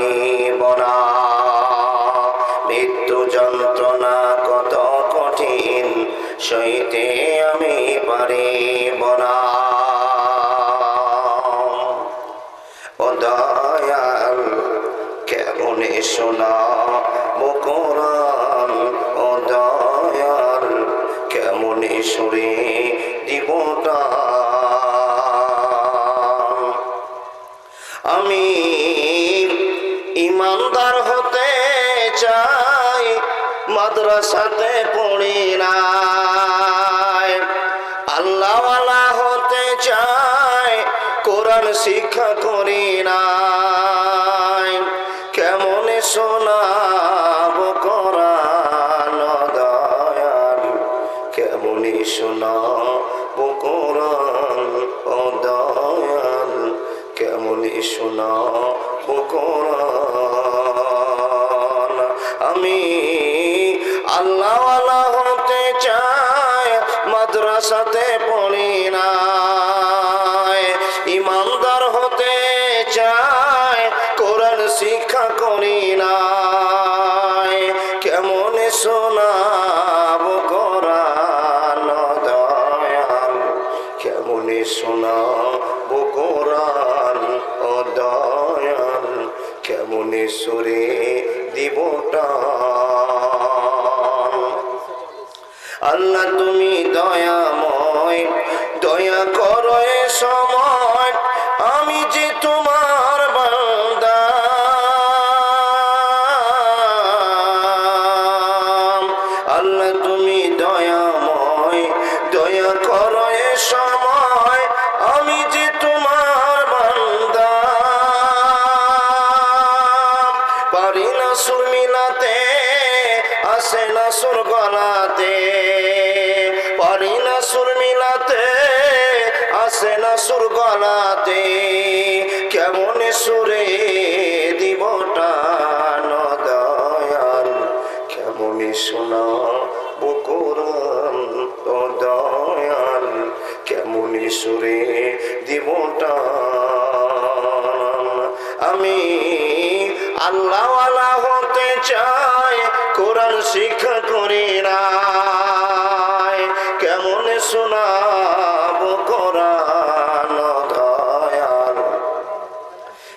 পারিব মৃত্যু যন্ত্রণা কত কঠিন, সইতে আমি পারিব না ও দয়াল, কেমনে শোনা মুকরান ও দয়াল, কেমনে সুরে দিবটা আমি ইমানদার হতে চাই, মাদ্রাসাতে পড়ি নাই। আল্লাহওয়ালা হতে চাই, কোরআন শিক্ষা করি নাই। কেমন শোনাব কোরআন দয়াল? কেমন শোনাব কোরআন কোরআন। আমি আল্লাহওয়ালা হতে চাই, মাদ্রাসাতে পড়ি না ইমানদার হতে চাই, কোরআন শিক্ষা করি নাই। কেমন সুরে দিবটা? আল্লাহ, তুমি দয়াময়, দয়া করো সময়, আমি যে তোমার বান্দা। আল্লাহ, তুমি দয়াময়, দয়া করো সময় সুর গলাতে, পারি না সুর মিলাতে, আসে না সুর গলাতে। কেমন সুরে কেমন সুরে আমি আল্লাহওয়ালা হতে চাই কোরআন শিক্ষা করি নাই। কেমন শোনাব কোরআন দয়াল?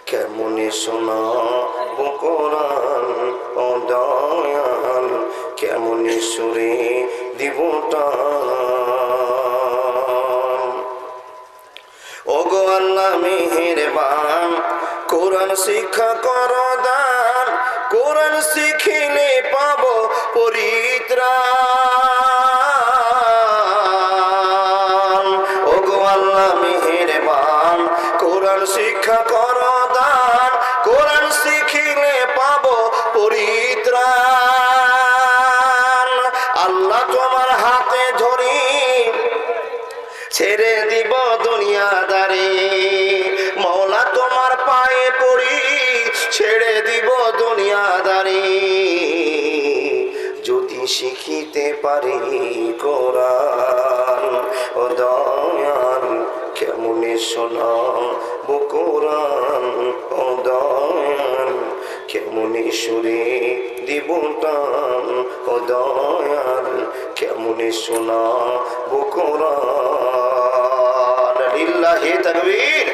কেমন শোনাব কোরআন ও দয়াল? কেমন সুরে দিবটা ওগো আল্লাহ মেহেরবান, কোরআন শিক্ষা কর দান কোরআন শিখিলে পাব পরিত্রাণ। ওগো আল্লাহ মেহেরবান, কোরআন শিক্ষা কর দান। কোরআন শিখিলে পাব পরিত্রাণ। আল্লাহ তোমার হাতে ধরি, ছেড়ে দিব দুনিয়াদারি। শিখিতে পারি কোরআন। ও দয়াল, কেমনে শোনা কোরআন? ও দয়াল, কেমনে সুরে দিব টান? ও দয়াল, কেমনে শোনা কোরআন? লিল্লাহি তাকবীর